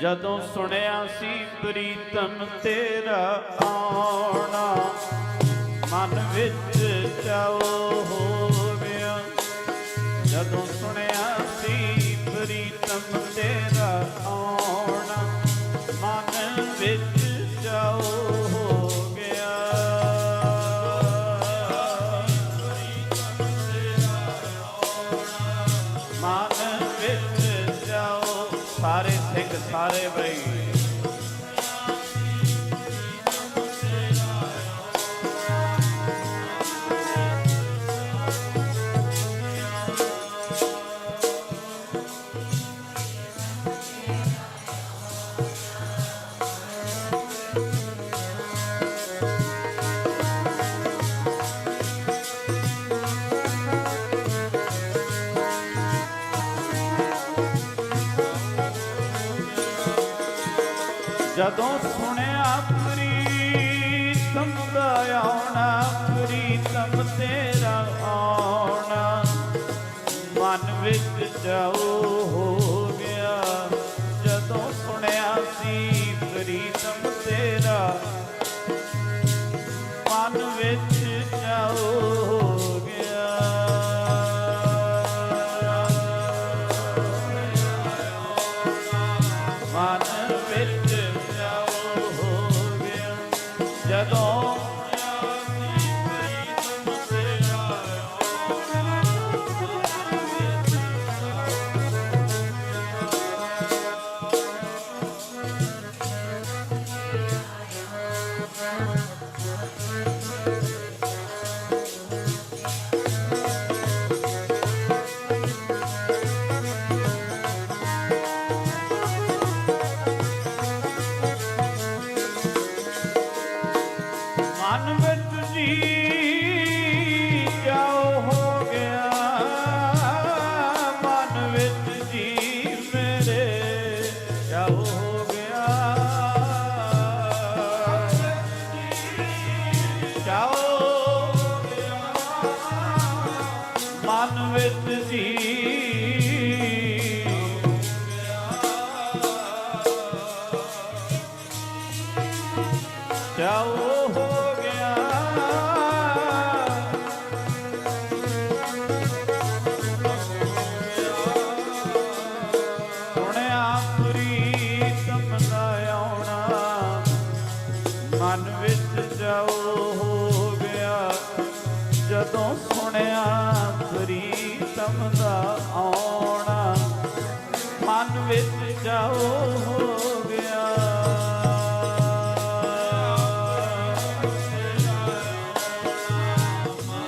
ਜਦੋਂ ਸੁਣਿਆ ਸੀ ਪ੍ਰੀਤਮ ਤੇਰਾ ਆਉਣਾ, ਮਨ ਵਿੱਚ ਚਾਉ ਹੋ ਗਿਆ ਜਦੋਂ ਸੁਣਿਆ ਸੀ ਪ੍ਰੀਤਮ ਤੇਰਾ ਆਉਣਾ, ਮਨ ਵਿੱਚ ਚਾਉ ਹੋ ਗਿਆ। ਮਨ ਸਾਰੇ ਸਿੰਘ ਸਾਰੇ ਬਈ ਜਦੋਂ ਸੁਣਿਆ ਪ੍ਰੀਤਮ ਦਾ ਆਉਣਾ, ਪ੍ਰੀਤਮ ਤੇਰਾ ਆਉਣਾ। ਮਨ ਵਿੱਚ ਜਾਉ ਹੋ ਗਿਆ, ਜਦੋਂ ਸੁਣਿਆ ਸੀ ਪ੍ਰੀਤਮ ਜਦੋਂ ਮਨ ਵਿੱਚ ਜੀ ਜਾਉ ਹੋ ਗਿਆ। ਮਨ ਵਿੱਚ ਜੀ ਮੇਰੇ ਜਾਉ ਹੋ ਗਿਆ। ਜਾਉ ਮਨ ਵਿੱਚ ਜੀ ਜਾਉ ਹੋ ਜਦੋਂ ਸੁਣਿਆ